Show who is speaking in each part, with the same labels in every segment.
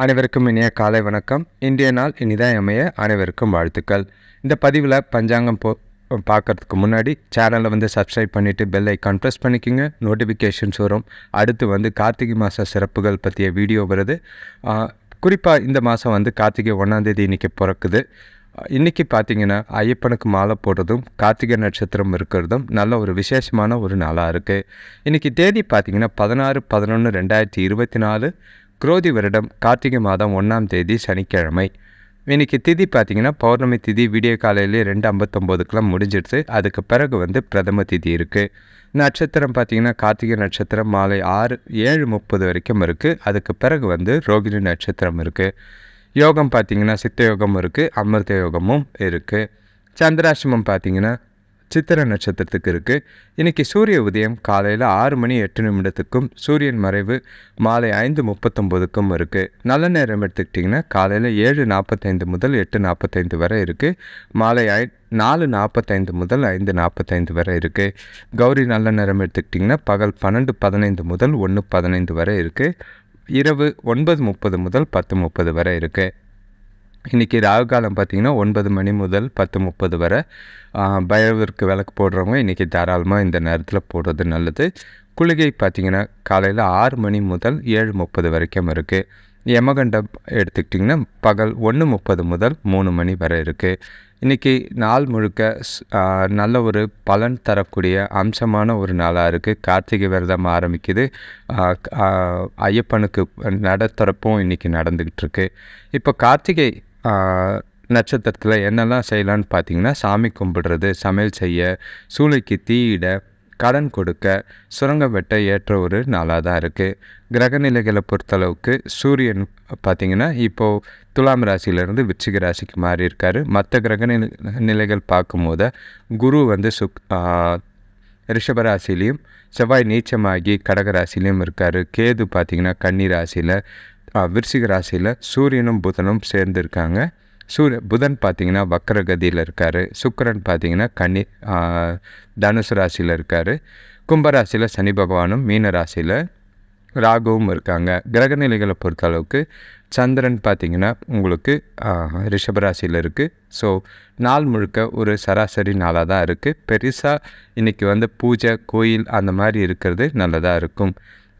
Speaker 1: அனைவருக்கும் இனிய காலை வணக்கம். இன்றைய நாள் இனிதான் அமைய அனைவருக்கும் வாழ்த்துக்கள். இந்த பதிவில் பஞ்சாங்கம் போ பார்க்கறதுக்கு முன்னாடி சேனலை வந்து சப்ஸ்கிரைப் பண்ணிவிட்டு பெல் ஐக்கான் ப்ரெஸ் பண்ணிக்கோங்க. நோட்டிஃபிகேஷன்ஸ் வரும். அடுத்து வந்து கார்த்திகை மாத சிறப்புகள் பற்றிய வீடியோ வருது. குறிப்பாக இந்த மாதம் வந்து கார்த்திகை ஒன்றாந்தேதி இன்றைக்கி பிறக்குது. இன்றைக்கி பார்த்திங்கன்னா ஐயப்பனுக்கு மாலை போடுறதும் கார்த்திகை நட்சத்திரம் இருக்கிறதும் நல்ல ஒரு விசேஷமான ஒரு நாளாக இருக்குது இன்றைக்கி தேதி பார்த்தீங்கன்னா பதினாறு பதினொன்று ரெண்டாயிரத்தி இருபத்தி நாலு. குரோதி வருடம் கார்த்திகை மாதம் ஒன்றாம் தேதி சனிக்கிழமை. இன்றைக்கி திதி பார்த்தீங்கன்னா பௌர்ணமி திதி விடிய காலையிலேயே ரெண்டு ஐம்பத்தொம்போதுக்கெலாம் முடிஞ்சிடுச்சு. அதுக்கு பிறகு வந்து பிரதம திதி இருக்குது நட்சத்திரம் பார்த்திங்கன்னா கார்த்திகை நட்சத்திரம் மாலை ஆறு ஏழு முப்பது வரைக்கும் இருக்குது அதுக்கு பிறகு வந்து ரோகிணி நட்சத்திரம் இருக்குது யோகம் பார்த்திங்கன்னா சித்த யோகம் இருக்குது அமிர்த யோகமும் இருக்குது சந்திராசிரமம் பார்த்திங்கன்னா சித்திர நட்சத்திரத்துக்கு இருக்குது இன்றைக்கி சூரிய உதயம் காலையில் ஆறு மணி எட்டு நிமிடத்துக்கும் சூரியன் மறைவு மாலை ஐந்து முப்பத்தொம்போதுக்கும் இருக்குது நல்ல நேரம் எடுத்துக்கிட்டிங்கன்னா காலையில் ஏழு நாற்பத்தைந்து முதல் எட்டு நாற்பத்தைந்து வரை இருக்குது மாலை ஐ நாலு நாற்பத்தைந்து முதல் ஐந்து நாற்பத்தைந்து வரை இருக்குது கௌரி நல்ல நேரம் எடுத்துக்கிட்டிங்கன்னா பகல் பன்னெண்டு பதினைந்து முதல் ஒன்று பதினைந்து வரை இருக்குது இரவு ஒன்பது முப்பது முதல் பத்து முப்பது வரை இருக்குது இன்றைக்கி ராகு காலம் பார்த்திங்கன்னா ஒன்பது மணி முதல் பத்து முப்பது வரை. பயவிற்கு விளக்கு போடுறவங்க இன்றைக்கி தாராளமாக இந்த நேரத்தில் போடுறது நல்லது. குளிகை பார்த்திங்கன்னா காலையில் ஆறு மணி முதல் ஏழு முப்பது வரைக்கும் இருக்குது யமகண்டம் எடுத்துக்கிட்டிங்கன்னா பகல் ஒன்று முப்பது முதல் மூணு மணி வரை இருக்குது இன்றைக்கி நாள் முழுக்க நல்ல ஒரு பலன் தரக்கூடிய அம்சமான ஒரு நாளாக இருக்குது கார்த்திகை விரதம் ஆரம்பிக்குது. ஐயப்பனுக்கு நடத்துறப்பும் இன்றைக்கி நடந்துக்கிட்டு இருக்கு. இப்போ கார்த்திகை நட்சத்திரத்தில் என்னெல்லாம் செய்யலான்னு பார்த்தீங்கன்னா சாமி கும்பிடுறது சமையல் செய்ய சூளைக்கு தீயிட கடன் கொடுக்க சுரங்கம் வெட்ட ஏற்ற ஒரு நாளாக தான் இருக்குது கிரகநிலைகளை பொறுத்தளவுக்கு சூரியன் பார்த்திங்கன்னா இப்போது துலாம் ராசியிலேருந்து விச்சிக ராசிக்கு மாறி இருக்கார். மற்ற கிரக நிலைகள் பார்க்கும்போது குரு வந்து சுக் ரிஷபராசிலையும் செவ்வாய் நீச்சமாகி கடகராசிலையும் இருக்கார். கேது பார்த்திங்கன்னா கன்னி ராசியில் விருச்சிக ராசியில் சூரியனும் புதனும் சேர்ந்துருக்காங்க. சூரிய புதன் பார்த்திங்கன்னா வக்கரகதியில் இருக்கார். சுக்கரன் பார்த்திங்கன்னா கன்னி தனுசு ராசியில் இருக்கார். கும்பராசியில் சனி பகவானும் மீன ராசியில் ராகுவும் இருக்காங்க. கிரகநிலைகளை பொறுத்தளவுக்கு சந்திரன் பார்த்திங்கன்னா உங்களுக்கு ரிஷபராசியில் இருக்குது ஸோ நாள் முழுக்க ஒரு சராசரி நாளாக தான் இருக்குது பெருசாக இன்றைக்கி வந்து பூஜை கோயில் அந்த மாதிரி இருக்கிறது நல்லதாக இருக்கும்.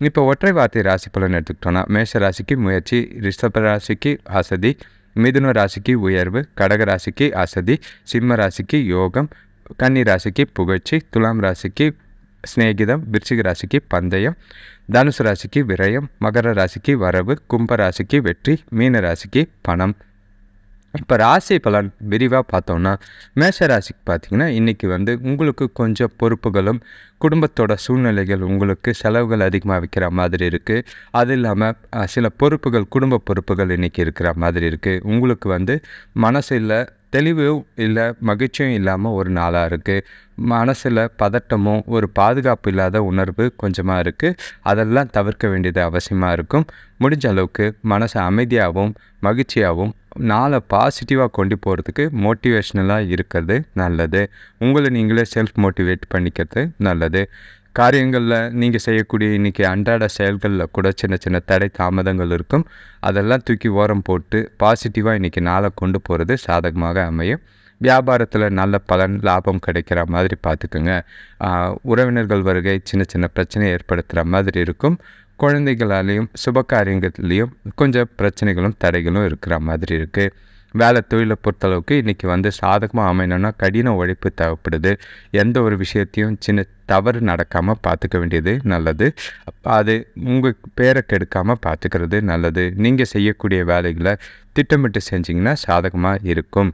Speaker 1: இப்போ ஒற்றை வார்த்தை ராசி பலன் எடுத்துக்கிட்டோன்னா மேஷ ராசிக்கு முயற்சி ரிஷப ராசிக்கு அசதி மிதுன ராசிக்கு உயர்வு கடக ராசிக்கு அசதி சிம்ம ராசிக்கு யோகம் கன்னி ராசிக்கு புகழ்ச்சி துலாம் ராசிக்கு ஸ்நேகிதம் விருச்சிக ராசிக்கு பந்தயம் தனுசு ராசிக்கு விரயம் மகர ராசிக்கு வரவு கும்ப ராசிக்கு வெற்றி மீன ராசிக்கு பணம். இப்போ ராசி பலன் விரிவாக பார்த்தோன்னா மேஷ ராசிக்கு பார்த்திங்கன்னா இன்றைக்கி வந்து உங்களுக்கு கொஞ்சம் பொறுப்புகளும் குடும்பத்தோட சூழ்நிலைகள் உங்களுக்கு செலவுகள் அதிகமாக வைக்கிற மாதிரி இருக்குது அது இல்லாமல் சில பொறுப்புகள் குடும்ப பொறுப்புகள் இன்றைக்கி இருக்கிற மாதிரி இருக்குது உங்களுக்கு வந்து மனசில் தெளிவும் இல்லை மகிழ்ச்சியும் இல்லாமல் ஒரு நாளாக இருக்குது மனசில் பதட்டமும் ஒரு பாதுகாப்பு இல்லாத உணர்வு கொஞ்சமாக இருக்குது அதெல்லாம் தவிர்க்க வேண்டியது அவசியமாக இருக்கும். முடிஞ்ச அளவுக்கு மனசை அமைதியாகவும் மகிழ்ச்சியாகவும் நாளை பாசிட்டிவாக கொண்டு போகிறதுக்கு மோட்டிவேஷ்னலாக இருக்கிறது நல்லது. உங்களை நீங்களே செல்ஃப் மோட்டிவேட் பண்ணிக்கிறது நல்லது. காரியங்களில் நீங்கள் செய்யக்கூடிய இன்றைக்கி அன்றாட செயல்களில் கூட சின்ன சின்ன தடை தாமதங்கள் இருக்கும். அதெல்லாம் தூக்கி ஓரம் போட்டு பாசிட்டிவாக இன்றைக்கி நாளை கொண்டு போகிறது சாதகமாக அமையும். வியாபாரத்தில் நல்ல பலன் லாபம் கிடைக்கிற மாதிரி பார்த்துக்குங்க. உறவினர்கள் வருகை சின்ன சின்ன பிரச்சனை ஏற்படுத்துகிற மாதிரி இருக்கும். குழந்தைகளாலேயும் சுப காரியங்கள்லேயும் கொஞ்சம் பிரச்சனைகளும் தடைகளும் இருக்கிற மாதிரி இருக்குது வேலை தொழிலை பொறுத்தளவுக்கு இன்றைக்கி வந்து சாதகமாக அமையணும்னா கடின உழைப்பு தேவைப்படுது. எந்த ஒரு விஷயத்தையும் சின்ன தவறு நடக்காமல் பார்த்துக்க வேண்டியது நல்லது. அது உங்கள் பேரை கெடுக்காமல் பார்த்துக்கிறது நல்லது. நீங்கள் செய்யக்கூடிய வேலைகளை திட்டமிட்டு செஞ்சிங்கன்னா சாதகமாக இருக்கும்.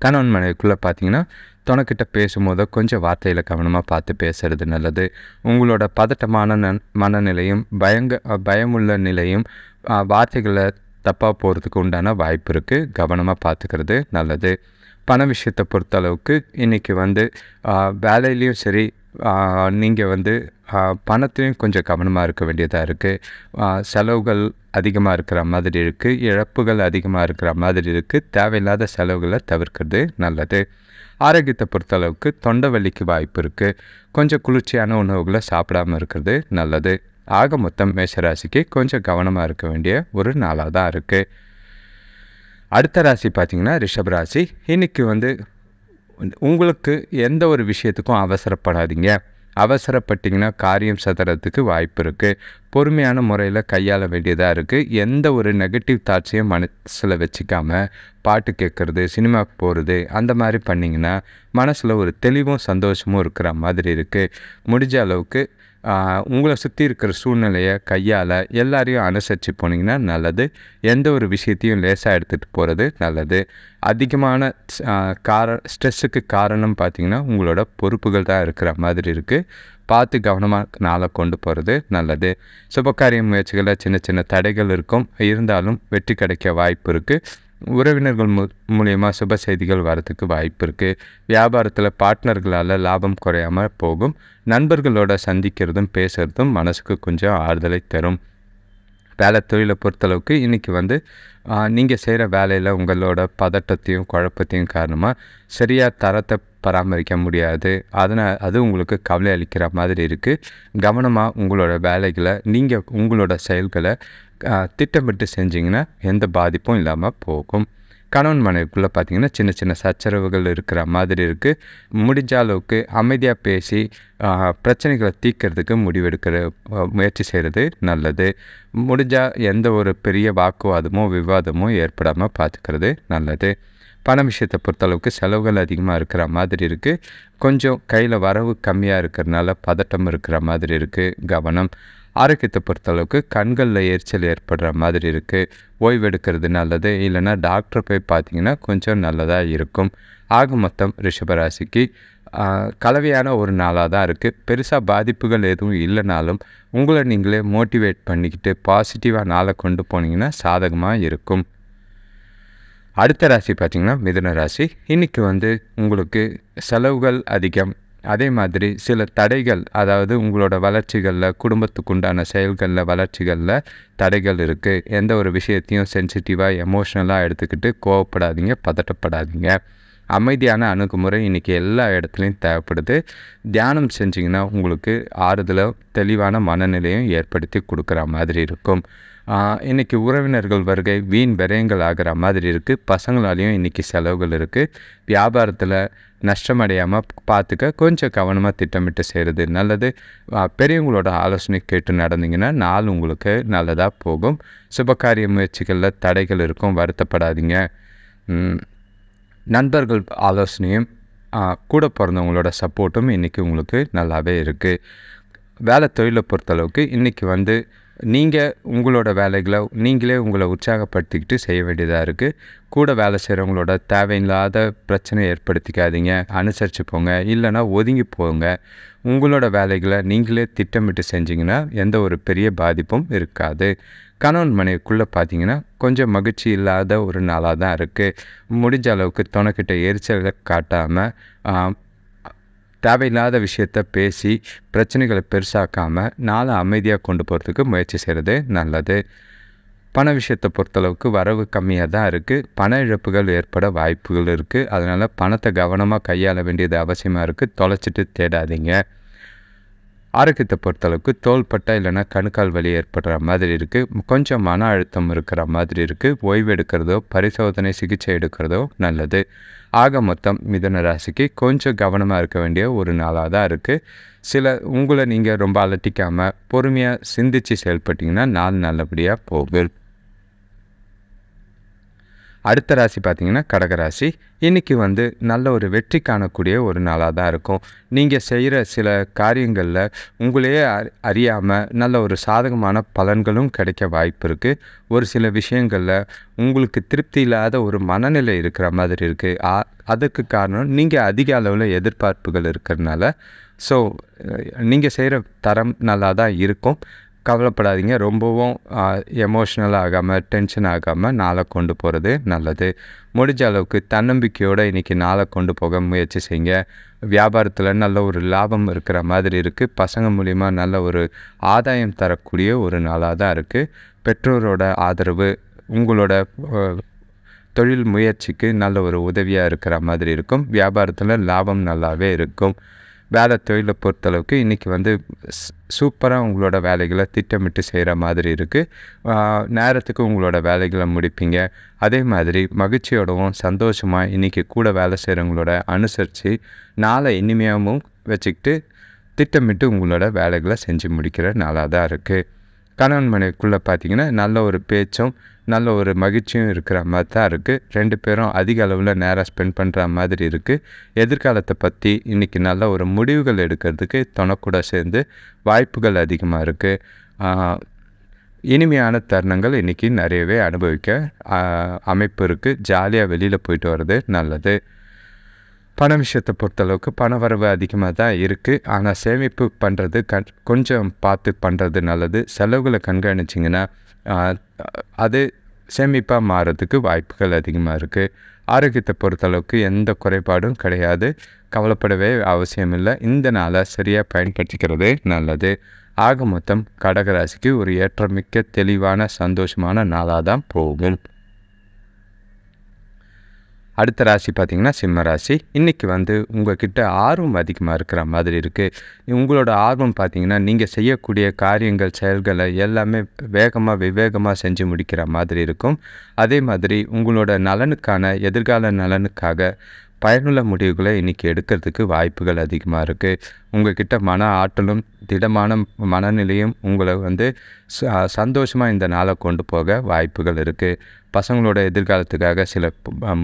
Speaker 1: கணவன் மனைவிக்குள்ளே பார்த்தீங்கன்னா துணைக்கிட்ட பேசும்போது கொஞ்சம் வார்த்தையில் கவனமாக பார்த்து பேசுகிறது நல்லது. உங்களோட பதட்டமான நன் மனநிலையும் பயங்க பயமுள்ள நிலையும் வார்த்தைகளை தப்பாக போகிறதுக்கு உண்டான வாய்ப்பு இருக்குது கவனமாக பார்த்துக்கிறது நல்லது. பண விஷயத்தை பொறுத்தளவுக்கு இன்றைக்கி வந்து வேலையிலையும் சரி நீங்கள் வந்து பணத்தையும் கொஞ்சம் கவனமாக இருக்க வேண்டியதாக இருக்குது செலவுகள் அதிகமாக இருக்கிற மாதிரி இருக்குது இழப்புகள் அதிகமாக இருக்கிற மாதிரி இருக்குது தேவையில்லாத செலவுகளை தவிர்க்கிறது நல்லது. ஆரோக்கியத்தை பொறுத்தளவுக்கு தொண்டை வலிக்கு வாய்ப்பு இருக்குது கொஞ்சம் குளிர்ச்சியான உணவுகளை சாப்பிடாமல் இருக்கிறது நல்லது. ஆக மொத்தம் மேஷராசிக்கு கொஞ்சம் கவனமாக இருக்க வேண்டிய ஒரு நாளாக தான் இருக்குது அடுத்த ராசி பார்த்திங்கன்னா ரிஷப ராசி. இன்றைக்கி வந்து உங்களுக்கு எந்த ஒரு விஷயத்துக்கும் அவசரப்படாதீங்க. அவசரப்பட்டிங்கன்னா காரியம் சதுறதுக்கு வாய்ப்பு இருக்குது பொறுமையான முறையில் கையாள வேண்டியதாக இருக்குது எந்த ஒரு நெகட்டிவ் தாட்ஸையும் மனசில் வச்சுக்காம பாட்டு கேட்குறது சினிமாவுக்கு போகிறது அந்த மாதிரி பண்ணிங்கன்னா மனசில் ஒரு தெளிவும் சந்தோஷமும் இருக்கிற மாதிரி இருக்குது முடிஞ்ச அளவுக்கு உங்களை சுற்றி இருக்கிற சூழ்நிலையை கையால் எல்லாரையும் அனுசரித்து போனீங்கன்னா நல்லது. எந்த ஒரு விஷயத்தையும் லேசாக எடுத்துகிட்டு போகிறது நல்லது. அதிகமான கார ஸ்ட்ரெஸ்ஸுக்கு காரணம் பார்த்திங்கன்னா உங்களோட பொறுப்புகள் தான் இருக்கிற மாதிரி இருக்குது பார்த்து கவனமாக நாளை கொண்டு போகிறது நல்லது. சுபகாரிய முயற்சிகளில் சின்ன சின்ன தடைகள் இருக்கும். இருந்தாலும் வெற்றி கிடைக்க வாய்ப்பு இருக்குது உறவினர்கள் மு மூலியமாக சுப செய்திகள் வரத்துக்கு வாய்ப்பு இருக்குது வியாபாரத்தில் பார்ட்னர்களால் லாபம் குறையாமல் போகும். நண்பர்களோட சந்திக்கிறதும் பேசுகிறதும் மனசுக்கு கொஞ்சம் ஆறுதலை தரும். வேலை தொழிலை பொறுத்தளவுக்கு இன்றைக்கி வந்து நீங்கள் செய்கிற வேலையில் உங்களோட பதட்டத்தையும் குழப்பத்தையும் காரணமாக சரியாக தரத்தை பராமரிக்க முடியாது. அதனால் அது உங்களுக்கு கவலை அளிக்கிற மாதிரி இருக்குது கவனமாக உங்களோட வேலைகளை நீங்கள் உங்களோட செயல்களை திட்டமிட்டு செஞ்சிங்கன்னா எந்த பாதிப்பும் இல்லாமல் போகும். கணவன் மனைவிக்குள்ளே பார்த்திங்கன்னா சின்ன சின்ன சச்சரவுகள் இருக்கிற மாதிரி இருக்குது முடிஞ்ச அளவுக்கு அமைதியாக பேசி பிரச்சனைகளை தீர்க்கறதுக்கு முடிவெடுக்கிற முயற்சி செய்கிறது நல்லது. முடிஞ்சால் எந்த ஒரு பெரிய வாக்குவாதமோ விவாதமோ ஏற்படாமல் பார்த்துக்கிறது நல்லது. பண விஷயத்தை பொறுத்தளவுக்கு செலவுகள் அதிகமாக இருக்கிற மாதிரி இருக்குது கொஞ்சம் கையில் வரவு கம்மியாக இருக்கிறனால பதட்டம் இருக்கிற மாதிரி இருக்குது கவனம். ஆரோக்கியத்தை பொறுத்தளவுக்கு கண்களில் எரிச்சல் ஏற்படுற மாதிரி இருக்குது ஓய்வெடுக்கிறது நல்லது இல்லைன்னா டாக்டரை போய் பார்த்தீங்கன்னா கொஞ்சம் நல்லதாக இருக்கும். ஆக மொத்தம் ரிஷபராசிக்கு கலவையான ஒரு நாளாக தான் இருக்குது பெருசாக பாதிப்புகள் எதுவும் இல்லைனாலும் உங்களை நீங்களே மோட்டிவேட் பண்ணிக்கிட்டு பாசிட்டிவாக நாளை கொண்டு போனீங்கன்னா சாதகமாக இருக்கும். அடுத்த ராசி பார்த்திங்கன்னா மிதுன ராசி. இன்றைக்கி வந்து உங்களுக்கு செலவுகள் அதிகம் அதே மாதிரி சில தடைகள் அதாவது உங்களோட வளர்ச்சிகளில் குடும்பத்துக்கு உண்டான செயல்களில் வளர்ச்சிகளில் தடைகள் இருக்குது எந்த ஒரு விஷயத்தையும் சென்சிட்டிவாக எமோஷ்னலாக எடுத்துக்கிட்டு கோவப்படாதீங்க பதட்டப்படாதீங்க. அமைதியான அணுகுமுறை இன்றைக்கி எல்லா இடத்துலையும் தேவைப்படுது. தியானம் செஞ்சிங்கன்னா உங்களுக்கு ஆறுதலும் தெளிவான மனநிலையும் ஏற்படுத்தி கொடுக்குற மாதிரி இருக்கும். இன்றைக்கி உறவினர்கள் வருகை வீண் விரயங்கள் ஆகிற மாதிரி இருக்குது பசங்களாலேயும் இன்றைக்கி செலவுகள் இருக்குது வியாபாரத்தில் நஷ்டமடையாமல் பார்த்துக்க கொஞ்சம் கவனமாக திட்டமிட்டு செய்கிறது நல்லது. பெரியவங்களோட ஆலோசனை கேட்டு நடந்தீங்கன்னா நாள் உங்களுக்கு நல்லதாக போகும். சுபகாரிய முயற்சிகளில் தடைகள் இருக்கும் வருத்தப்படாதீங்க. நண்பர்கள் ஆலோசனையும் கூட பிறந்தவங்களோட சப்போர்ட்டும் இன்றைக்கி உங்களுக்கு நல்லாவே இருக்குது வேலை தொழிலை பொறுத்தளவுக்கு இன்றைக்கி வந்து நீங்கள் உங்களோட வேலைகளை நீங்களே உங்களை உற்சாகப்படுத்திக்கிட்டு செய்ய வேண்டியதாக இருக்குது கூட வேலை செய்கிறவங்களோட தேவையில்லாத பிரச்சனை ஏற்படுத்திக்காதீங்க. அனுசரித்து போங்க. இல்லைனா ஒதுங்கி போங்க. உங்களோட வேலைகளை நீங்களே திட்டமிட்டு செஞ்சிங்கன்னா எந்த ஒரு பெரிய பாதிப்பும் இருக்காது. கணவன் மனைவிக்குள்ளே பார்த்தீங்கன்னா கொஞ்சம் மகிழ்ச்சி இல்லாத ஒரு நாளாக தான் இருக்குது முடிஞ்ச அளவுக்கு துணைக்கிட்ட எரிச்சலை காட்டாமல் தேவையில்லாத விஷயத்த பேசி பிரச்சனைகளை பெருசாக்காமல் நாளை அமைதியாக கொண்டு போகிறதுக்கு முயற்சி செய்கிறது நல்லது. பண விஷயத்தை பொறுத்தளவுக்கு வரவு கம்மியாக தான் இருக்குது பண இழப்புகள் ஏற்பட வாய்ப்புகள் இருக்குது அதனால் பணத்தை கவனமாக கையாள வேண்டியது அவசியமாக இருக்குது தொலைச்சிட்டு தேடாதீங்க. ஆரோக்கியத்தை பொறுத்தளவுக்கு தோள்பட்டை இல்லைன்னா கணுக்கால் வலி ஏற்படுற மாதிரி இருக்குது கொஞ்சம் மன அழுத்தம் இருக்கிற மாதிரி இருக்குது ஓய்வு எடுக்கிறதோ பரிசோதனை சிகிச்சை எடுக்கிறதோ நல்லது. ஆக மொத்தம் மிதன ராசிக்கு கொஞ்சம் கவனமாக இருக்க வேண்டிய ஒரு நாளாக தான் இருக்குது சில உங்களை நீங்கள் ரொம்ப அலட்டிக்காமல் பொறுமையாக சிந்தித்து செயல்பட்டிங்கன்னா நாள் நல்லபடியாக போகும். அடுத்த ராசி பார்த்திங்கன்னா கடகராசி. இன்றைக்கி வந்து நல்ல ஒரு வெற்றி காணக்கூடிய ஒரு நாளாக தான் இருக்கும். நீங்கள் செய்கிற சில காரியங்களில் உங்களையே அறியாமல் நல்ல ஒரு சாதகமான பலன்களும் கிடைக்க வாய்ப்பு இருக்குது ஒரு சில விஷயங்களில் உங்களுக்கு திருப்தி இல்லாத ஒரு மனநிலை இருக்கிற மாதிரி இருக்குது அதுக்கு காரணம் நீங்கள் அதிக அளவில் எதிர்பார்ப்புகள் இருக்கிறதுனால ஸோ நீங்கள் செய்கிற தரம் நல்லா தான் இருக்கும். கவலைப்படாதீங்க. ரொம்பவும் எமோஷ்னல் ஆகாமல் டென்ஷன் ஆகாமல் நாளை கொண்டு போகிறது நல்லது. முடிஞ்ச அளவுக்கு தன்னம்பிக்கையோடு இன்றைக்கி நாளை கொண்டு போக முயற்சி செய்யுங்க. வியாபாரத்தில் நல்ல ஒரு லாபம் இருக்கிற மாதிரி இருக்குது பசங்க மூலிமா நல்ல ஒரு ஆதாயம் தரக்கூடிய ஒரு நாளாக தான் இருக்குது பெற்றோரோட ஆதரவு உங்களோட தொழில் முயற்சிக்கு நல்ல ஒரு உதவியாக இருக்கிற மாதிரி இருக்கும். வியாபாரத்தில் லாபம் நல்லாவே இருக்கும். வேலை தொழிலை பொறுத்தளவுக்கு இன்றைக்கி வந்து சூப்பராக உங்களோட வேலைகளை திட்டமிட்டு செய்கிற மாதிரி இருக்குது நேரத்துக்கு உங்களோட வேலைகளை முடிப்பீங்க. அதே மாதிரி மகிழ்ச்சியோடவும் சந்தோஷமாக இன்றைக்கி கூட வேலை செய்கிறவங்களோட அனுசரித்து நாளை இனிமையாகவும் வச்சுக்கிட்டு திட்டமிட்டு உங்களோட வேலைகளை செஞ்சு முடிக்கிற நாளாக தான் இருக்குது கணவன் மனைவிக்குள்ளே பார்த்தீங்கன்னா நல்ல ஒரு பேச்சும் நல்ல ஒரு மகிழ்ச்சியும் இருக்கிற மாதிரி தான் இருக்குது ரெண்டு பேரும் அதிக அளவில் நேராக ஸ்பெண்ட் பண்ணுற மாதிரி இருக்குது எதிர்காலத்தை பற்றி இன்றைக்கி நல்ல ஒரு முடிவுகள் எடுக்கிறதுக்கு துணக்கூட சேர்ந்து வாய்ப்புகள் அதிகமாக இருக்குது இனிமையான தருணங்கள் இன்றைக்கி நிறையவே அனுபவிக்க அமைப்பு இருக்குது ஜாலியாக வெளியில் போயிட்டு வர்றது நல்லது. பண விஷயத்தை பொறுத்தளவுக்கு பண வரவு அதிகமாக தான் இருக்குது ஆனால் சேமிப்பு பண்ணுறது கண் கொஞ்சம் பார்த்து பண்ணுறது நல்லது. செலவுகளை கண்காணிச்சிங்கன்னா அது சேமிப்பாக மாறதுக்கு வாய்ப்புகள் அதிகமாக இருக்குது ஆரோக்கியத்தை பொறுத்தளவுக்கு எந்த குறைபாடும் கிடையாது. கவலைப்படவே அவசியம் இல்லை. இந்த நாளை சரியாக பயன்படுத்திக்கிறது நல்லது. ஆக மொத்தம் கடகராசிக்கு ஒரு ஏற்றமிக்க தெளிவான சந்தோஷமான நாளாக தான் போகும். அடுத்த ராசி பார்த்திங்கன்னா சிம்ம ராசி. இன்றைக்கி வந்து உங்கள்கிட்ட ஆர்வம் அதிகமாக இருக்கிற மாதிரி இருக்குது உங்களோட ஆர்வம் பார்த்திங்கன்னா நீங்கள் செய்யக்கூடிய காரியங்கள் செயல்களை எல்லாமே வேகமாக விவேகமாக செஞ்சு முடிக்கிற மாதிரி இருக்கும். அதே மாதிரி உங்களோட நலனுக்கான எதிர்கால நலனுக்காக பயனுள்ள முடிவுகளை இன்றைக்கி எடுக்கிறதுக்கு வாய்ப்புகள் அதிகமாக இருக்குது உங்கள்கிட்ட மன ஆற்றலும் திடமான மனநிலையும் உங்களை வந்து சந்தோஷமாக இந்த நாளை கொண்டு போக வாய்ப்புகள் இருக்குது பசங்களோட எதிர்காலத்துக்காக சில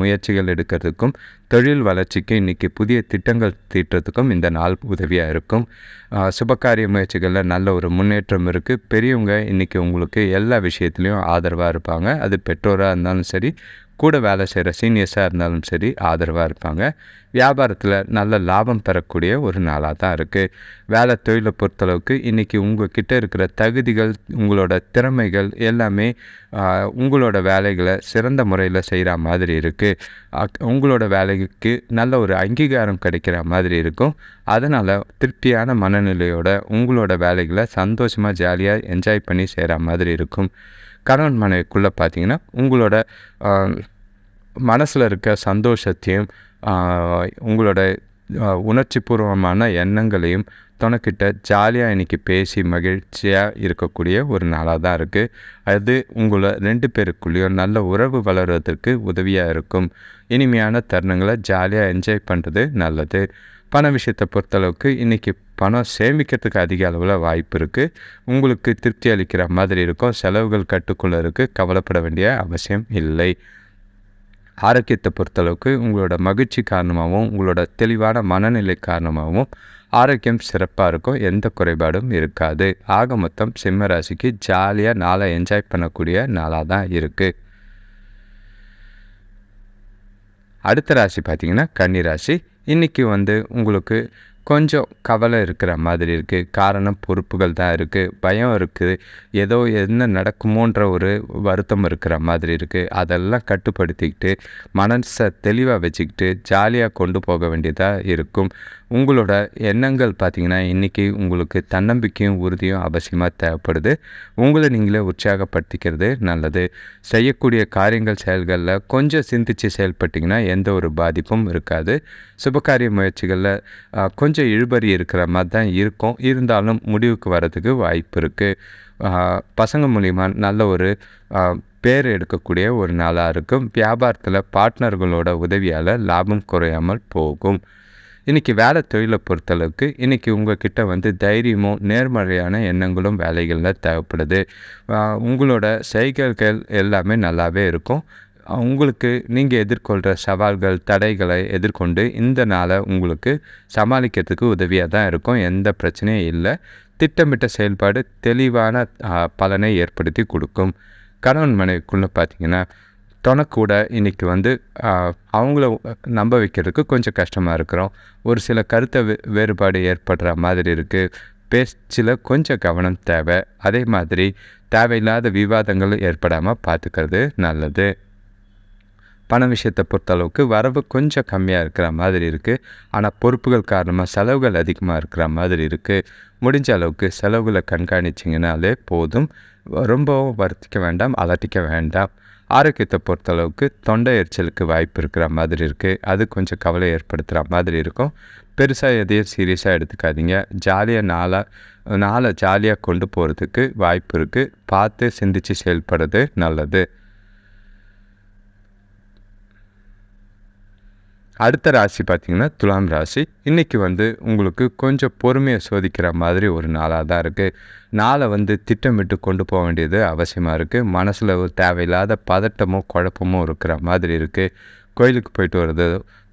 Speaker 1: முயற்சிகள் எடுக்கிறதுக்கும் தொழில் வளர்ச்சிக்கு இன்றைக்கி புதிய திட்டங்கள் தீட்டுறதுக்கும் இந்த நாள் உதவியாக இருக்கும். சுபகாரிய முயற்சிகளில் நல்ல ஒரு முன்னேற்றம் இருக்குது பெரியவங்க இன்றைக்கி உங்களுக்கு எல்லா விஷயத்துலேயும் ஆதரவாக இருப்பாங்க. அது பெற்றோராக இருந்தாலும் சரி கூட வேலை செய்கிற சீனியர்ஸாக இருந்தாலும் சரி ஆதரவாக இருப்பாங்க. வியாபாரத்தில் நல்ல லாபம் பெறக்கூடிய ஒரு நாளாக தான் இருக்குது வேலை தொழிலை பொறுத்தளவுக்கு இன்றைக்கி உங்கள் கிட்டே இருக்கிற தகுதிகள் உங்களோட திறமைகள் எல்லாமே உங்களோட வேலைகளை சிறந்த முறையில் செய்கிற மாதிரி இருக்குது உங்களோட வேலைக்கு நல்ல ஒரு அங்கீகாரம் கிடைக்கிற மாதிரி இருக்கும். அதனால் திருப்தியான மனநிலையோட உங்களோட வேலைகளை சந்தோஷமாக ஜாலியாக என்ஜாய் பண்ணி செய்கிற மாதிரி இருக்கும். கணவன் மனைவிக்குள்ளே பார்த்தீங்கன்னா உங்களோட மனசில் இருக்க சந்தோஷத்தையும் உங்களோட உணர்ச்சி பூர்வமான எண்ணங்களையும் துணைக்கிட்ட ஜாலியாக இன்றைக்கி பேசி மகிழ்ச்சியாக இருக்கக்கூடிய ஒரு நாளாக தான் இருக்குது அது உங்களை ரெண்டு பேருக்குள்ளேயும் நல்ல உறவு வளர்கிறதுக்கு உதவியாக இருக்கும். இனிமையான தருணங்களை ஜாலியாக என்ஜாய் பண்ணுறது நல்லது. பண விஷயத்தை பொறுத்தளவுக்கு இன்றைக்கி பணம் சேமிக்கிறதுக்கு அதிக அளவில் வாய்ப்பு இருக்குது உங்களுக்கு திருப்தி அளிக்கிற மாதிரி இருக்கும். செலவுகள் கட்டுக்குள்ளே இருக்குது கவலைப்பட வேண்டிய அவசியம் இல்லை. ஆரோக்கியத்தை பொறுத்தளவுக்கு உங்களோட மகிழ்ச்சி காரணமாகவும் உங்களோட தெளிவான மனநிலை காரணமாகவும் ஆரோக்கியம் சிறப்பாக இருக்கும் எந்த குறைபாடும் இருக்காது. ஆக மொத்தம் சிம்ம ராசிக்கு ஜாலியாக நாளை என்ஜாய் பண்ணக்கூடிய நாளாக தான் இருக்குது அடுத்த ராசி பார்த்திங்கன்னா கன்னி ராசி. இன்றைக்கி வந்து உங்களுக்கு கொஞ்சம் கவலை இருக்கிற மாதிரி இருக்குது காரணம் பொறுப்புகள் தான் இருக்குது பயம் இருக்குது ஏதோ என்ன நடக்குமோன்ற ஒரு வருத்தம் இருக்கிற மாதிரி இருக்குது அதெல்லாம் கட்டுப்படுத்திக்கிட்டு மனசை தெளிவாக வச்சுக்கிட்டு ஜாலியாக கொண்டு போக வேண்டியதாக இருக்கும். உங்களோட எண்ணங்கள் பார்த்திங்கன்னா இன்றைக்கி உங்களுக்கு தன்னம்பிக்கையும் உறுதியும் அவசியமாக தேவைப்படுது. உங்களை நீங்களே உற்சாகப்படுத்திக்கிறது நல்லது. செய்யக்கூடிய காரியங்கள் செயல்களில் கொஞ்சம் சிந்தித்து செயல்பட்டிங்கன்னா எந்த ஒரு பாதிப்பும் இருக்காது. சுபகாரிய முயற்சிகளில் கொஞ்சம் இழுபறி இருக்கிற மாதிரி தான் இருக்கும். இருந்தாலும் முடிவுக்கு வர்றதுக்கு வாய்ப்பு இருக்குது பசங்க மூலிமா நல்ல ஒரு பேர் எடுக்கக்கூடிய ஒரு நாளாக இருக்கும். வியாபாரத்தில் பார்ட்னர்களோட உதவியால் லாபம் குறையாமல் போகும். இன்றைக்கி வேலை தொழிலை பொறுத்தளவுக்கு இன்றைக்கி உங்கள்கிட்ட வந்து தைரியமும் நேர்மறையான எண்ணங்களும் வேலைகளில் தேவைப்படுது. உங்களோட செய்கைகள் எல்லாமே நல்லாவே இருக்கும். உங்களுக்கு நீங்கள் எதிர்கொள்கிற சவால்கள் தடைகளை எதிர்கொண்டு இந்த நாளை உங்களுக்கு சமாளிக்கிறதுக்கு உதவியாக தான் இருக்கும். எந்த பிரச்சனையும் இல்லை. திட்டமிட்ட செயல்பாடு தெளிவான பலனை ஏற்படுத்தி கொடுக்கும். கணவன் மனைவிக்குள்ளே பார்த்தீங்கன்னா தொணக்கூட இன்றைக்கி வந்து அவங்கள நம்ப வைக்கிறதுக்கு கொஞ்சம் கஷ்டமாக இருக்கிறோம். ஒரு சில கருத்தை வே வேறுபாடு ஏற்படுற மாதிரி இருக்குது பேச்சில் கொஞ்சம் கவனம் தேவை. அதே மாதிரி தேவையில்லாத விவாதங்கள் ஏற்படாமல் பார்த்துக்கிறது நல்லது. பண விஷயத்தை பொறுத்தளவுக்கு வரவு கொஞ்சம் கம்மியாக இருக்கிற மாதிரி இருக்குது ஆனால் பொறுப்புகள் காரணமாக செலவுகள் அதிகமாக இருக்கிற மாதிரி இருக்குது முடிஞ்ச அளவுக்கு செலவுகளை கண்காணிச்சிங்கனாலே போதும். ரொம்பவும் வருத்திக்க வேண்டாம் அலட்டிக்க வேண்டாம். ஆரோக்கியத்தை பொறுத்தளவுக்கு தொண்டை எரிச்சலுக்கு வாய்ப்பு இருக்கிற மாதிரி இருக்குது அது கொஞ்சம் கவலை ஏற்படுத்துகிற மாதிரி இருக்கும். பெருசாக எதையும் சீரியஸாக எடுத்துக்காதீங்க. ஜாலியாக நாளாக நாளை ஜாலியாக கொண்டு போகிறதுக்கு வாய்ப்பு இருக்குது பார்த்து சிந்தித்து செயல்படுறது நல்லது. அடுத்த ராசி பார்த்திங்கன்னா துலாம் ராசி. இன்றைக்கி வந்து உங்களுக்கு கொஞ்சம் பொறுமையை சோதிக்கிற மாதிரி ஒரு நாளாக தான் இருக்குது நாளை வந்து திட்டமிட்டு கொண்டு போக வேண்டியது அவசியமாக இருக்குது மனசில் ஒரு தேவையில்லாத பதட்டமோ குழப்பமோ இருக்கிற மாதிரி இருக்குது கோயிலுக்கு போயிட்டு வர்றதோ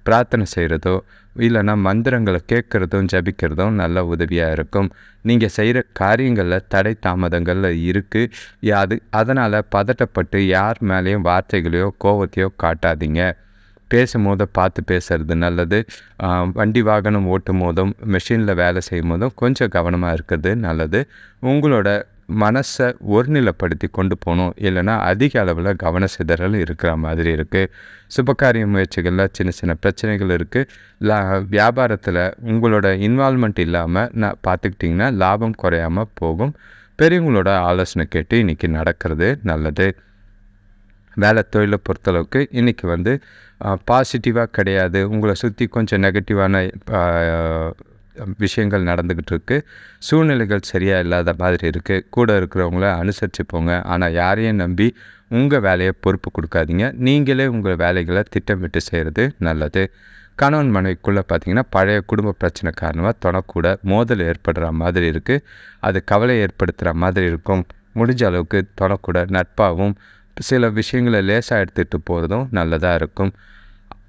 Speaker 1: பிரார்த்தனை செய்கிறதோ இல்லைன்னா மந்திரங்களை கேட்குறதும் ஜபிக்கிறதும் நல்ல உதவியாக இருக்கும். நீங்கள் செய்கிற காரியங்களில் தடை தாமதங்களில் இருக்குது அது அதனால் பதட்டப்பட்டு யார் மேலேயும் வார்த்தைகளையோ கோவத்தையோ காட்டாதீங்க. பேசும்போது பார்த்து பேசுறது நல்லது. வண்டி வாகனம் ஓட்டும் போதும் மெஷினில் வேலை செய்யும் போதும் கொஞ்சம் கவனமாக இருக்கிறது நல்லது. உங்களோட மனசை ஒருநிலைப்படுத்தி கொண்டு போகணும். இல்லைன்னா அதிக அளவில் கவன சிதறல் இருக்கிற மாதிரி இருக்குது சுபகாரிய முயற்சிகளில் சின்ன சின்ன பிரச்சனைகள் இருக்குது லா வியாபாரத்தில் உங்களோட இன்வால்மெண்ட் இல்லாமல் நான் பார்த்துக்கிட்டிங்கன்னா லாபம் குறையாமல் போகும். பெரியவங்களோட ஆலோசனை கேட்டு இன்றைக்கி நடக்கிறது நல்லது. வேலை தொழிலை பொறுத்தளவுக்கு இன்றைக்கி வந்து பாசிட்டிவாக கிடையாது. உங்களை சுற்றி கொஞ்சம் நெகட்டிவான விஷயங்கள் நடந்துக்கிட்டு இருக்குது சூழ்நிலைகள் சரியாக இல்லாத மாதிரி இருக்குது கூட இருக்கிறவங்கள அனுசரித்து போங்க ஆனால் யாரையும் நம்பி உங்கள் வேலையை பொறுப்பு கொடுக்காதீங்க. நீங்களே உங்கள் வேலைகளை திட்டமிட்டு செய்கிறது நல்லது. கணவன் மனைவிக்குள்ளே பார்த்தீங்கன்னா பழைய குடும்ப பிரச்சனை காரணமாக தொடக்கூட மோதல் ஏற்படுற மாதிரி இருக்குது அது கவலை ஏற்படுத்துகிற மாதிரி இருக்கும். முடிஞ்ச அளவுக்கு தொடக்கூட நட்பாகவும் சில விஷயங்களை லேசாக எடுத்துகிட்டு போகிறதும் நல்லதாக இருக்கும்.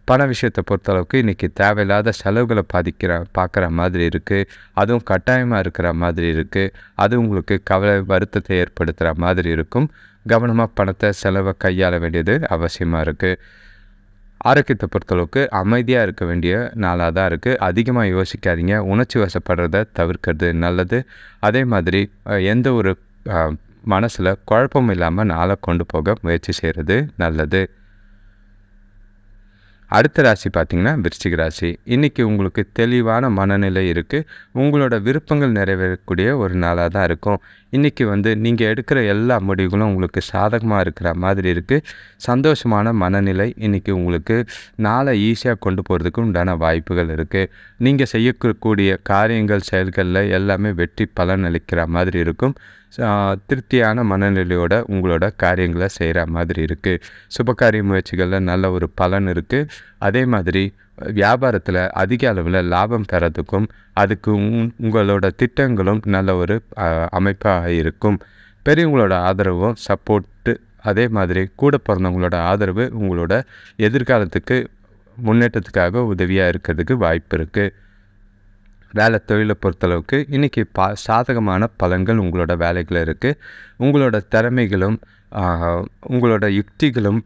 Speaker 1: பண விஷயத்தை பொறுத்தளவுக்கு இன்றைக்கி தேவையில்லாத செலவுகளை பாதிக்கிற பார்க்குற மாதிரி இருக்குது அதுவும் கட்டாயமாக இருக்கிற மாதிரி இருக்குது அது உங்களுக்கு கவலை வருத்தத்தை ஏற்படுத்துகிற மாதிரி இருக்கும். கவனமாக பணத்தை செலவை கையாள வேண்டியது அவசியமாக இருக்குது ஆரோக்கியத்தை பொறுத்தளவுக்கு அமைதியாக இருக்க வேண்டிய நாளாக தான் இருக்குது அதிகமாக யோசிக்காதீங்க. உணர்ச்சி வசப்படுறத தவிர்க்கிறது நல்லது. அதே மாதிரி எந்த ஒரு மனசில் குழப்பம் இல்லாமல் நாளை கொண்டு போக முயற்சி செய்கிறது நல்லது. அடுத்த ராசி பார்த்திங்கன்னா விருச்சிக ராசி. இன்றைக்கி உங்களுக்கு தெளிவான மனநிலை இருக்குது உங்களோட விருப்பங்கள் நிறைவேறக்கூடிய ஒரு நாளாக தான் இருக்கும். இன்றைக்கி வந்து நீங்கள் எடுக்கிற எல்லா முடிவுகளும் உங்களுக்கு சாதகமாக இருக்கிற மாதிரி இருக்குது சந்தோஷமான மனநிலை இன்றைக்கி உங்களுக்கு நாளை ஈஸியாக கொண்டு போகிறதுக்கு உண்டான வாய்ப்புகள் இருக்குது நீங்கள் செய்யக்கூடிய காரியங்கள் செயல்களில் எல்லாமே வெற்றி பலன் அளிக்கிற மாதிரி இருக்கும். திருப்தியான மனநிலையோட உங்களோட காரியங்களை செய்கிற மாதிரி இருக்குது சுபகாரிய முயற்சிகளில் நல்ல ஒரு பலன் இருக்குது அதே மாதிரி வியாபாரத்தில் அதிக அளவில் லாபம் பெறதுக்கும் அதுக்கு உங்களோட திட்டங்களும் நல்ல ஒரு அமைப்பாக இருக்கும். பெரியவங்களோட ஆதரவும் சப்போர்ட்டு அதே மாதிரி கூட பிறந்தவங்களோட ஆதரவு உங்களோட எதிர்காலத்துக்கு முன்னேற்றத்துக்காக உதவியாக இருக்கிறதுக்கு வாய்ப்பு இருக்குது வேலை தொழிலை பொறுத்தளவுக்கு இன்றைக்கி பா சாதகமான பலன்கள் உங்களோட வேலைகள் இருக்குது உங்களோட திறமைகளும் உங்களோட யுக்திகளும்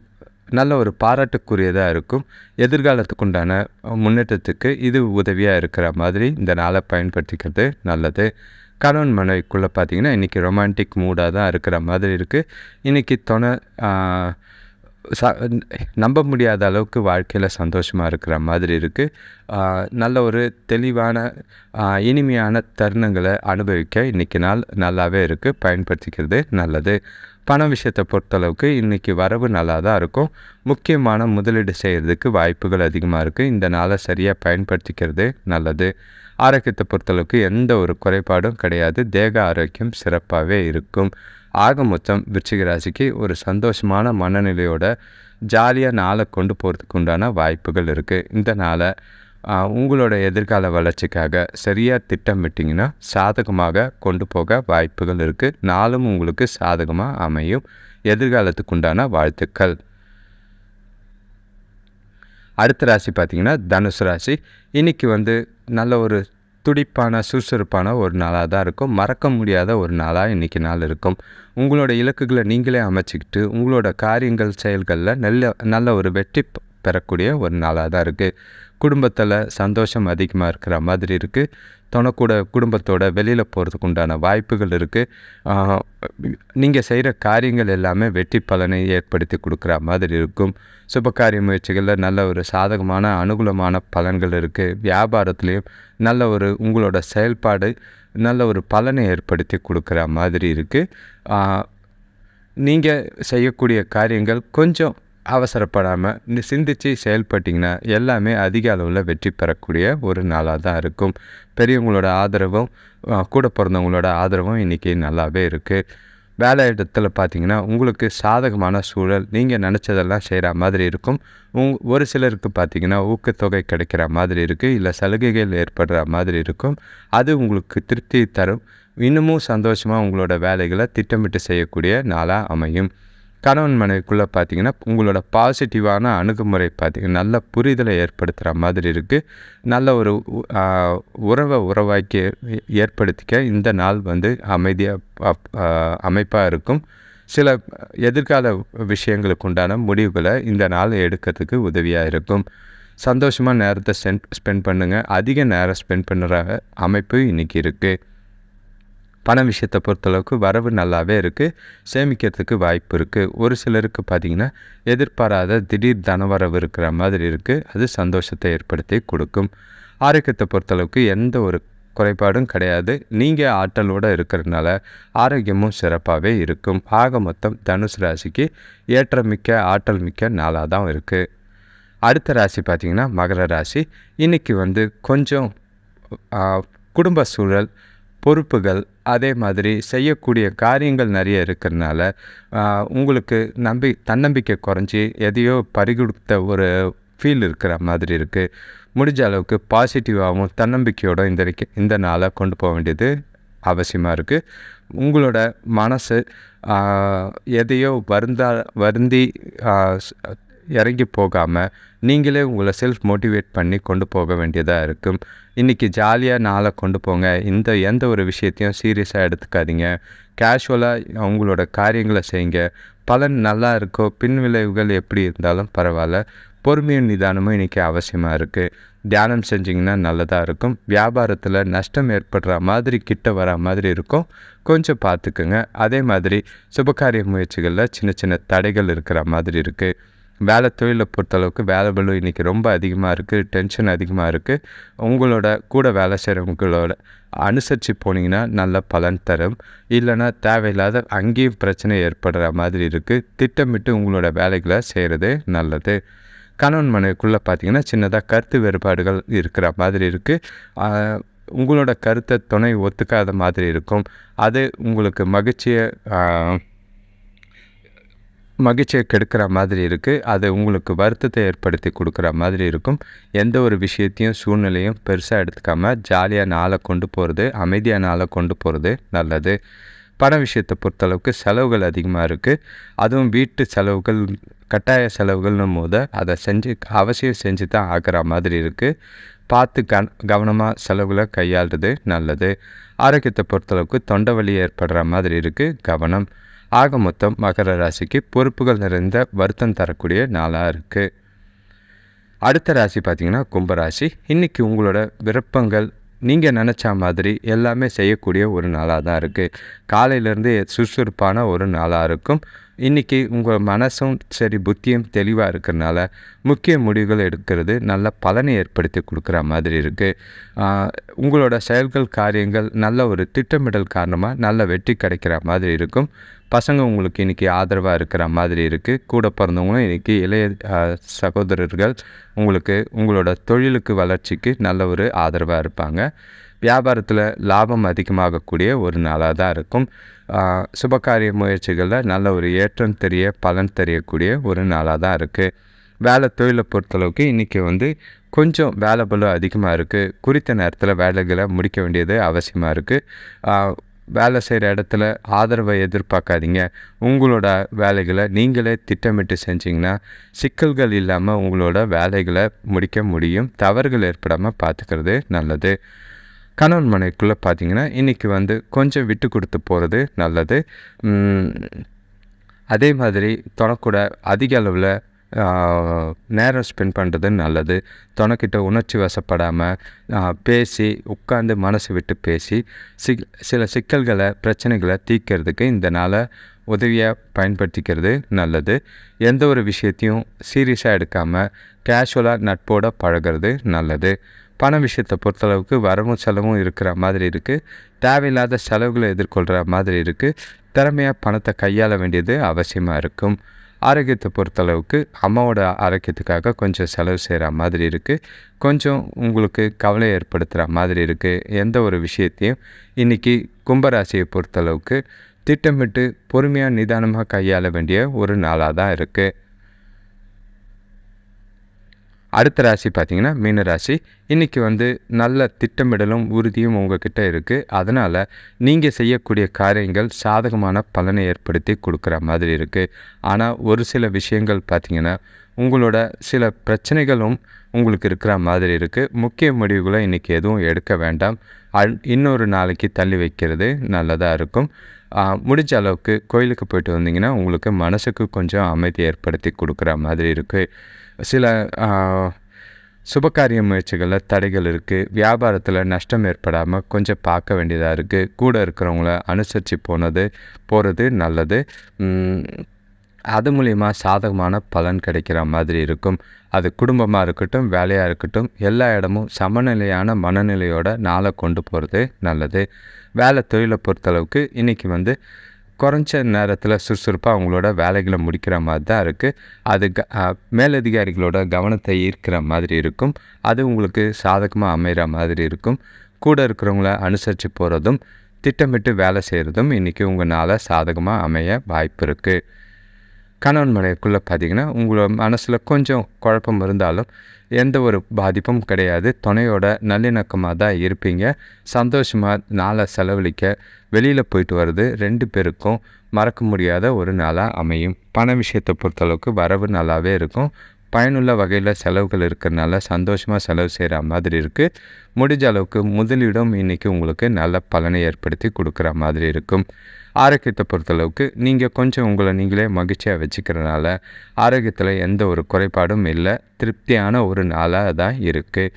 Speaker 1: நல்ல ஒரு பாராட்டுக்குரியதாக இருக்கும். எதிர்காலத்துக்கு உண்டான முன்னேற்றத்துக்கு இது உதவியாக இருக்கிற மாதிரி இந்த நாளை பயன்படுத்திக்கிறது நல்லது. கணவன் மனைவிக்குள்ளே பார்த்திங்கன்னா இன்றைக்கி ரொமான்டிக் மூடாக தான் இருக்கிற மாதிரி இருக்குது இன்றைக்கி துணை ச நம்ப முடியாத அளவுக்கு வாழ்க்கையில் சந்தோஷமாக இருக்கிற மாதிரி இருக்குது நல்ல ஒரு தெளிவான இனிமையான தருணங்களை அனுபவிக்க இன்றைக்கி நாள் நல்லாவே இருக்குது பயன்படுத்திக்கிறது நல்லது. பண விஷயத்தை பொறுத்தளவுக்கு இன்றைக்கி வரவு நல்லா தான் இருக்கும். முக்கியமான முதலீடு செய்கிறதுக்கு வாய்ப்புகள் அதிகமாக இருக்குது இந்த நாளை சரியாக பயன்படுத்திக்கிறது நல்லது. ஆரோக்கியத்தை பொறுத்தளவுக்கு எந்த ஒரு குறைபாடும் கிடையாது. தேக ஆரோக்கியம் சிறப்பாகவே இருக்கும். ஆக மொத்தம் விருச்சிகராசிக்கு ஒரு சந்தோஷமான மனநிலையோட ஜாலியாக நாளை கொண்டு போகிறதுக்கு உண்டான வாய்ப்புகள் இருக்குது இந்த நாளை உங்களோட எதிர்கால வளர்ச்சிக்காக சரியாக திட்டமிட்டிங்கன்னா சாதகமாக கொண்டு போக வாய்ப்புகள் இருக்குது நாளும் உங்களுக்கு சாதகமாக அமையும். எதிர்காலத்துக்கு உண்டான வாழ்த்துக்கள். அடுத்த ராசி பார்த்திங்கன்னா தனுசு ராசி. இன்றைக்கி வந்து நல்ல ஒரு துடிப்பான சுறுசுறுப்பான ஒரு நாளாக தான் இருக்கும். மறக்க முடியாத ஒரு நாளாக இன்றைக்கி நாள் இருக்கும். உங்களோட இலக்குகளை நீங்களே அமைச்சிக்கிட்டு உங்களோட காரியங்கள் செயல்களில் நல்ல நல்ல ஒரு வெற்றி பெறக்கூடிய ஒரு நாளாக தான் இருக்குது குடும்பத்தில் சந்தோஷம் அதிகமாக இருக்கிற மாதிரி இருக்குது தனக்கூட குடும்பத்தோட வெளியில் போகிறதுக்கு உண்டான வாய்ப்புகள் இருக்குது நீங்கள் செய்கிற காரியங்கள் எல்லாமே வெற்றி பலனை ஏற்படுத்தி கொடுக்குற மாதிரி இருக்கும். சுபகாரிய முயற்சிகளில் நல்ல ஒரு சாதகமான அனுகூலமான பலன்கள் இருக்குது வியாபாரத்துலேயும் நல்ல ஒரு உங்களோட செயல்பாடு நல்ல ஒரு பலனை ஏற்படுத்தி கொடுக்குற மாதிரி இருக்குது நீங்கள் செய்யக்கூடிய காரியங்கள் கொஞ்சம் அவசரப்படாமல் சிந்தித்து செயல்பட்டிங்கன்னா எல்லாமே அதிக அளவில் வெற்றி பெறக்கூடிய ஒரு நாளாக தான் இருக்கும். பெரியவங்களோட ஆதரவும் கூட பிறந்தவங்களோட ஆதரவும் இன்றைக்கி நல்லாவே இருக்குது வேலை இடத்துல பார்த்திங்கன்னா உங்களுக்கு சாதகமான சூழல் நீங்கள் நினச்சதெல்லாம் செய்கிற மாதிரி இருக்கும். உங் ஒரு சிலருக்கு பார்த்தீங்கன்னா ஊக்கத்தொகை கிடைக்கிற மாதிரி இருக்குது இல்லை சலுகைகள் ஏற்படுற மாதிரி இருக்கும். அது உங்களுக்கு திருப்தி தரும். இன்னமும் சந்தோஷமாக உங்களோட வேலைகளை திட்டமிட்டு செய்யக்கூடிய நாளாக அமையும். கணவன் மனைவிக்குள்ளே பார்த்தீங்கன்னா உங்களோட பாசிட்டிவான அணுகுமுறை பார்த்தீங்கன்னா நல்ல புரிதலை ஏற்படுத்துகிற மாதிரி இருக்குது நல்ல ஒரு உறவை உறவாக்கி ஏ- ஏற்படுத்திக்க இந்த நாள் வந்து அமைதியாக அமைப்பாக இருக்கும். சில எதிர்கால விஷயங்களுக்கு உண்டான முடிவுகளை இந்த நாள் எடுக்கிறதுக்கு உதவியாக இருக்கும். சந்தோஷமாக நேரத்தை ஸ்பெண்ட் ஸ்பெண்ட் பண்ணுங்கள் அதிக நேரம் ஸ்பெண்ட் பண்ணுற அமைப்பு இன்றைக்கி இருக்குது பண விஷயத்தை பொறுத்தளவுக்கு வரவு நல்லாவே இருக்குது சேமிக்கிறதுக்கு வாய்ப்பு இருக்குது ஒரு சிலருக்கு பார்த்திங்கன்னா எதிர்பாராத திடீர் தனவரவு இருக்கிற மாதிரி இருக்குது அது சந்தோஷத்தை ஏற்படுத்தி கொடுக்கும். ஆரோக்கியத்தை பொறுத்தளவுக்கு எந்த ஒரு குறைபாடும் கிடையாது. நீங்கள் ஆற்றலோடு இருக்கிறதுனால ஆரோக்கியமும் சிறப்பாகவே இருக்கும். ஆக மொத்தம் தனுசு ராசிக்கு ஏற்றமிக்க ஆற்றல் மிக்க நாளாக தான் இருக்குது அடுத்த ராசி பார்த்திங்கன்னா மகர ராசி. இன்றைக்கி வந்து கொஞ்சம் குடும்ப சூழல் பொறுப்புகள் அதே மாதிரி செய்யக்கூடிய காரியங்கள் நிறைய இருக்கிறதுனால உங்களுக்கு நம்பி தன்னம்பிக்கை குறைஞ்சி எதையோ பறிகொடுத்த ஒரு ஃபீல் இருக்கிற மாதிரி இருக்குது முடிஞ்ச அளவுக்கு பாசிட்டிவாகவும் தன்னம்பிக்கையோட இந்த இந்த நாளை கொண்டு போக வேண்டியது அவசியமாக இருக்குது உங்களோட மனசு எதையோ வருந்தா வருந்தி இறங்கி போகாமல் நீங்களே உங்களை செல்ஃப் மோட்டிவேட் பண்ணி கொண்டு போக வேண்டியதாக இருக்கும். இன்றைக்கி ஜாலியாக நாளை கொண்டு போங்க. இந்த எந்த ஒரு விஷயத்தையும் சீரியஸாக எடுத்துக்காதீங்க. கேஷுவலாக அவங்களோட காரியங்களை செய்யுங்க. பலன் நல்லா இருக்கோ பின் விளைவுகள் எப்படி இருந்தாலும் பரவாயில்ல. பொறுமையும் நிதானமும் இன்றைக்கி அவசியமாக இருக்குது தியானம் செஞ்சிங்கன்னா நல்லதாக இருக்கும். வியாபாரத்தில் நஷ்டம் ஏற்படுற மாதிரி கிட்ட வர மாதிரி இருக்கும். கொஞ்சம் பார்த்துக்குங்க. அதே மாதிரி சுபகாரிய முயற்சிகளில் சின்ன சின்ன தடைகள் இருக்கிற மாதிரி இருக்குது வேலை தொழிலை பொறுத்தளவுக்கு வேலை பளு இன்றைக்கி ரொம்ப அதிகமாக இருக்குது டென்ஷன் அதிகமாக இருக்குது உங்களோட கூட வேலை செய்கிறவங்களோட அனுசரித்து போனீங்கன்னா நல்ல பலன் தரும். இல்லைன்னா தேவையில்லாத அங்கேயும் பிரச்சனை ஏற்படுற மாதிரி இருக்குது திட்டமிட்டு உங்களோட வேலைகளை செய்கிறது நல்லது. கணவன் மனைவிக்குள்ளே பார்த்தீங்கன்னா சின்னதாக கருத்து வேறுபாடுகள் இருக்கிற மாதிரி இருக்குது உங்களோட கருத்தை துணை ஒத்துக்காத மாதிரி இருக்கும். அது உங்களுக்கு மகிழ்ச்சியை மகிழ்ச்சியை கெடுக்கிற மாதிரி இருக்குது அது உங்களுக்கு வருத்தத்தை ஏற்படுத்தி கொடுக்குற மாதிரி இருக்கும். எந்த ஒரு விஷயத்தையும் சூழ்நிலையும் பெருசாக எடுத்துக்காம ஜாலியாக நாளை கொண்டு போகிறது அமைதியாக நாளை கொண்டு போகிறது நல்லது. பண விஷயத்தை பொறுத்தளவுக்கு செலவுகள் அதிகமாக இருக்குது அதுவும் வீட்டு செலவுகள் கட்டாய செலவுகள்னும் போது அதை செஞ்சு அவசியம் செஞ்சு தான் ஆகிற மாதிரி இருக்குது பார்த்து கன் கவனமாக செலவுகளை கையாளுறது நல்லது. ஆரோக்கியத்தை பொறுத்தளவுக்கு தொண்டை வலி ஏற்படுற மாதிரி இருக்குது கவனம். ஆக மொத்தம் மகர ராசிக்கு பொறுப்புகள் நிறைந்த வருத்தம் தரக்கூடிய நாளாக இருக்குது அடுத்த ராசி பார்த்தீங்கன்னா கும்பராசி. இன்றைக்கி உங்களோட விருப்பங்கள் நீங்கள் நினச்ச மாதிரி எல்லாமே செய்யக்கூடிய ஒரு நாளாக தான் இருக்குது காலையிலேருந்து சுறுசுறுப்பான ஒரு நாளாக இருக்கும். இன்றைக்கி உங்கள் மனசும் சரி புத்தியும் தெளிவாக இருக்கிறனால முக்கிய முடிவுகள் எடுக்கிறது நல்ல பலனை ஏற்படுத்தி கொடுக்குற மாதிரி இருக்குது உங்களோட செயல்கள் காரியங்கள் நல்ல ஒரு திட்டமிடல் காரணமாக நல்ல வெற்றி கிடைக்கிற மாதிரி இருக்கும். பசங்க உங்களுக்கு இன்றைக்கி ஆதரவாக இருக்கிற மாதிரி இருக்குது கூட பிறந்தவங்களும் இன்றைக்கி இளைய சகோதரர்கள் உங்களுக்கு உங்களோட தொழிலுக்கு வளர்ச்சிக்கு நல்ல ஒரு ஆதரவாக இருப்பாங்க. வியாபாரத்தில் லாபம் அதிகமாகக்கூடிய ஒரு நாளாக தான் இருக்கும் சுபகாரிய முயற்சிகளில் நல்ல ஒரு ஏற்றம் தெரிய பலன் தெரியக்கூடிய ஒரு நாளாக தான் இருக்குது வேலை தொழிலை பொறுத்தளவுக்கு இன்றைக்கி வந்து கொஞ்சம் வேலை பலம் அதிகமாக இருக்குது குறித்த நேரத்தில் வேலைகளை முடிக்க வேண்டியது அவசியமாக இருக்குது வேலை செய்கிற இடத்துல ஆதரவை எதிர்பார்க்காதீங்க. உங்களோட வேலைகளை நீங்களே திட்டமிட்டு செஞ்சிங்கன்னா சிக்கல்கள் இல்லாமல் உங்களோட வேலைகளை முடிக்க முடியும். தவறுகள் ஏற்படாமல் பார்த்துக்கிறது நல்லது. கணவன் மனைவிக்குள்ளே பார்த்தீங்கன்னா இன்றைக்கி வந்து கொஞ்சம் விட்டு கொடுத்து போகிறது நல்லது. அதே மாதிரி தொடக்கூட அதிக அளவில் நேரம் ஸ்பெண்ட் பண்ணுறது நல்லது. தொணக்கிட்ட உணர்ச்சி வசப்படாமல் பேசி உட்காந்து மனசு விட்டு பேசி சிக் சில சிக்கல்களை பிரச்சனைகளை தீர்க்கறதுக்கு இந்த நாளை உதவியாக பயன்படுத்திக்கிறது நல்லது. எந்த ஒரு விஷயத்தையும் சீரியஸாக எடுக்காமல் கேஷுவலாக நட்போட பழகிறது நல்லது. பண விஷயத்தை பொறுத்தளவுக்கு வரவும் செலவும் இருக்கிற மாதிரி இருக்குது தேவையில்லாத செலவுகளை எதிர்கொள்கிற மாதிரி இருக்குது திறமையாக பணத்தை கையாள வேண்டியது அவசியமாக இருக்கும். ஆரோக்கியத்தை பொறுத்தளவுக்கு அம்மாவோட ஆரோக்கியத்துக்காக கொஞ்சம் செலவு செய்கிற மாதிரி இருக்குது கொஞ்சம் உங்களுக்கு கவலை ஏற்படுத்துகிற மாதிரி இருக்குது எந்த ஒரு விஷயத்தையும் இன்றைக்கி கும்பராசியை பொறுத்தளவுக்கு திட்டமிட்டு பொறுமையாக நிதானமாக கையாள வேண்டிய ஒரு நாளாக தான் இருக்குது அடுத்த ராசி பார்த்திங்கன்னா மீன ராசி. இன்றைக்கி வந்து நல்ல திட்டமிடலும் உறுதியும் உங்ககிட்ட இருக்குது அதனால் நீங்கள் செய்யக்கூடிய காரியங்கள் சாதகமான பலனை ஏற்படுத்தி கொடுக்குற மாதிரி இருக்குது ஆனால் ஒரு சில விஷயங்கள் பார்த்திங்கன்னா உங்களோட சில பிரச்சனைகளும் உங்களுக்கு இருக்கிற மாதிரி இருக்குது முக்கிய முடிவுகளை இன்றைக்கி எதுவும் எடுக்க வேண்டாம். இன்னொரு நாளைக்கு தள்ளி வைக்கிறது நல்லதாக இருக்கும். முடிஞ்ச அளவுக்கு கோயிலுக்கு போயிட்டு வந்தீங்கன்னா உங்களுக்கு மனசுக்கு கொஞ்சம் அமைதி ஏற்படுத்தி கொடுக்குற மாதிரி இருக்குது சில சுபகாரிய முயற்சிகளில் தடைகள் இருக்குது வியாபாரத்தில் நஷ்டம் ஏற்படாமல் கொஞ்சம் பார்க்க வேண்டியதாக இருக்குது கூட இருக்கிறவங்கள அனுசரித்து போனது போகிறது நல்லது. அது மூலிமா சாதகமான பலன் கிடைக்கிற மாதிரி இருக்கும். அது குடும்பமாக இருக்கட்டும் வேலையாக இருக்கட்டும் எல்லா இடமும் சமநிலையான மனநிலையோட நாளை கொண்டு போகிறது நல்லது. வேலை தொழிலை பொறுத்தளவுக்கு இன்றைக்கி வந்து குறைஞ்ச நேரத்தில் சுறுசுறுப்பாக அவங்களோட வேலைகளை முடிக்கிற மாதிரி தான் இருக்குது அது க மேலதிகாரிகளோட கவனத்தை ஈர்க்கிற மாதிரி இருக்கும். அது உங்களுக்கு சாதகமாக அமைகிற மாதிரி இருக்கும். கூட இருக்கிறவங்கள அனுசரித்து போகிறதும் திட்டமிட்டு வேலை செய்கிறதும் இன்றைக்கி உங்களால் சாதகமாக அமைய வாய்ப்பு இருக்குது கணவன் மனைவிக்குள்ளே பார்த்திங்கன்னா உங்களோட மனசில் கொஞ்சம் குழப்பம் இருந்தாலும் எந்த ஒரு பாதிப்பும் கிடையாது. துணையோட நல்லிணக்கமாக தான் இருப்பீங்க. சந்தோஷமாக நாளை செலவழிக்க வெளியில் போயிட்டு வர்றது ரெண்டு பேருக்கும் மறக்க முடியாத ஒரு நாளாக அமையும். பண விஷயத்தை பொறுத்தளவுக்கு வரவு நல்லாவே இருக்கும். பயனுள்ள வகையில் செலவுகள் இருக்கிறனால சந்தோஷமாக செலவு செய்கிற மாதிரி இருக்குது முடிஞ்ச அளவுக்கு முதலிடம் இன்றைக்கி உங்களுக்கு நல்ல பலனை ஏற்படுத்தி கொடுக்குற மாதிரி இருக்கும். ஆரோக்கியத்தை பொறுத்தளவுக்கு நீங்கள் கொஞ்சம் உங்களை நீங்களே மகிழ்ச்சியாக வச்சுக்கிறனால ஆரோக்கியத்தில் எந்த ஒரு குறைபாடும் இல்லை. திருப்தியான ஒரு நாளாக தான் இருக்குது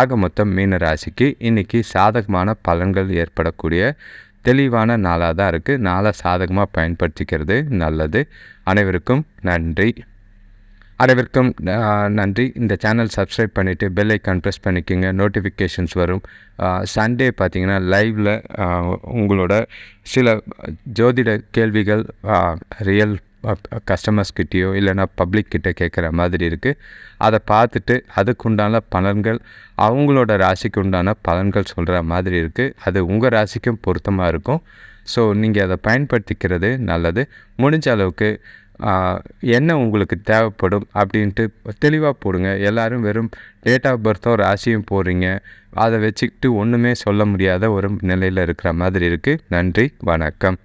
Speaker 1: ஆக மொத்தம் மீன ராசிக்கு இன்றைக்கி சாதகமான பலன்கள் ஏற்படக்கூடிய தெளிவான நாளாக தான் இருக்குது நாளை சாதகமாக பயன்படுத்திக்கிறது நல்லது. அனைவருக்கும் நன்றி. அனைவருக்கும் நன்றி. இந்த சேனல் சப்ஸ்கிரைப் பண்ணிவிட்டு பெல் ஐக்கான் ப்ரெஸ் பண்ணிக்கோங்க. நோட்டிஃபிகேஷன்ஸ் வரும். சண்டே பார்த்தீங்கன்னா லைவில் உங்களோட சில ஜோதிட கேள்விகள் ரியல் கஸ்டமர்ஸ்கிட்டேயோ இல்லைனா பப்ளிக் கிட்டே கேட்குற மாதிரி இருக்குது அதை பார்த்துட்டு அதுக்குண்டான பலன்கள் அவங்களோட ராசிக்கு உண்டான பலன்கள் சொல்கிற மாதிரி இருக்குது அது உங்கள் ராசிக்கும் பொருத்தமாக இருக்கும். ஸோ நீங்கள் அதை பயன்படுத்திக்கிறது நல்லது. முடிஞ்ச அளவுக்கு என்ன உங்களுக்கு தேவைப்படும் அப்படின்ட்டு தெளிவாக போடுங்க. எல்லோரும் வெறும் டேட் ஆஃப் பர்த்தோ ராசியும் போடுறீங்க. அதை வச்சுக்கிட்டு ஒன்றுமே சொல்ல முடியாத ஒரு நிலையில் இருக்கிற மாதிரி இருக்குது நன்றி வணக்கம்.